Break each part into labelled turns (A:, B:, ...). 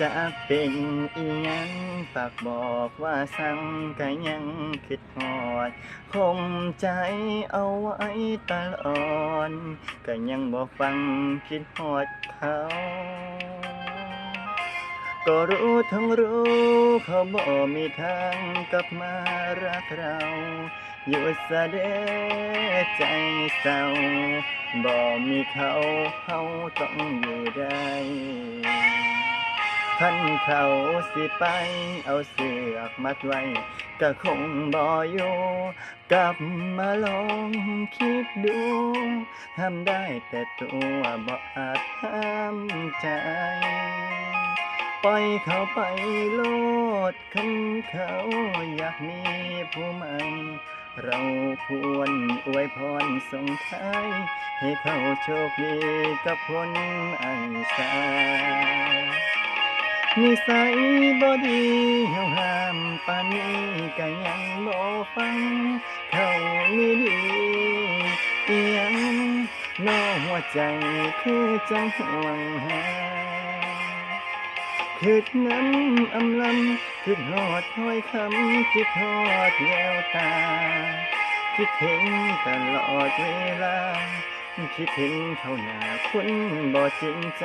A: จะเป็นอีหยังฝากบอกว่าสั่งก็ยังคิดฮอด คงใจเอาไว้ตลอดก็ยังบ่ฟังคิดฮอดเขา ก็รู้ทั้งรู้เขาบ่มีทางกลับมารักเรา อยู่สะเดใจเศร้าบ่มีเขาเขาต้องอยู่ได้ ท่านเขาสิไป เอาเสือกมัดไว้ก็คงบ่อยู่กลับมาลองคิดดูทำได้แต่ตัวบ่อาจห้ามใจปล่อยเขาไปโลดคันเขาอยากมีผู้ใหม่เราควรอวยพรส่งท้ายให้เขาโชคดีกับคนอันสา นิสัยบ่ดีเฮาห้ามปานนี้ก็ยังบ่ฟัง เขานี่ดีเอียงนอหัวใจคือจังห่วงหาคิดน้ำอำลำคิดหอดห้อยคำคิดหอดแววตา คิดถึงตลอดเวลา คิดถึงเขาหน้าคุณบ่จริงใจ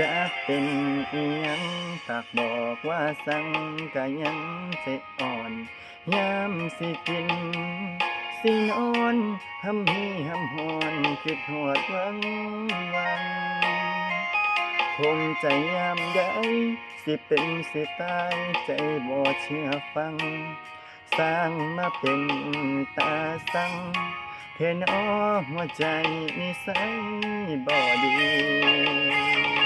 A: จะเป็นอีหยังฝากบอกว่าสั่งก็ยังใจอ่อนยามสิกิน สินอนหำฮีหำหอนคิดหอดวังวังคงใจยามใดสิเป็นสิตายใจบ่เชื่อฟัง สร้างมาเป็นตาสังเทนอหัวใจนิสัยบ่ดี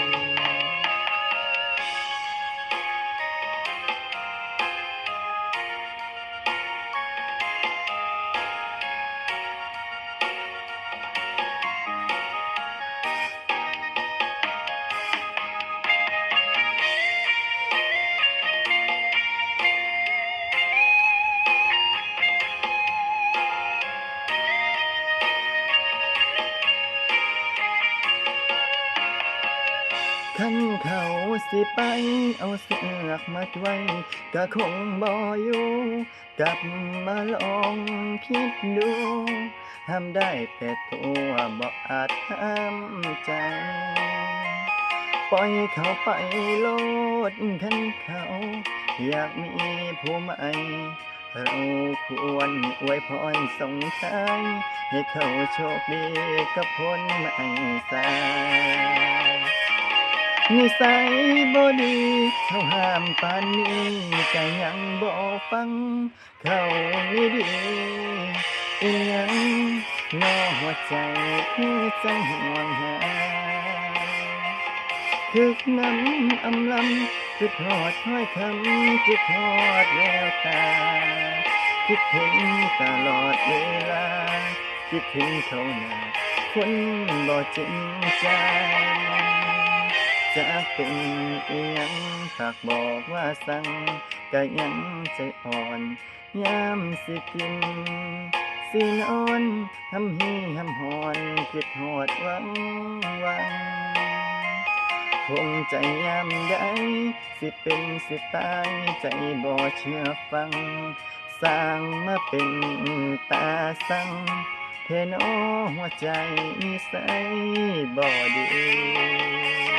A: เขาสิไปเอาเสือกมัดไว้ก็คงบ่อยู่ กลับมาลองคิดดูทำได้แต่ตัวบ่อาจห้ามใจ ปล่อยเขาไปโลดขันเขา อยากมีผู้ใหม่เราควรอวยพรส่งท้ายให้เขาโชคดีกับคนใหม่สาย นิสัยบ่ดีเขาห้ามปานนี้ก็ยังบ่ฟัง เขานี่ดีอีหยังนอหัวใจคือจังห่วงหาคือน้ำอำลำคือทอดห้อยคำคือทอดแววตา คิดถึงตลอดเวลา คิดถึงเขาหนาคนบ่จริงใจ จะเป็นยังฝากบอกว่าสั่งก็ยังใจอ่อนยามสิกินสินอนทำฮีหำหอนคิดหอดหวังหวังคงใจยามใดสิเป็นสิตายใจบ่เชื่อฟังสร้างมาเป็นตาสั่งเทนอหัวใจนิสัยบ่ดี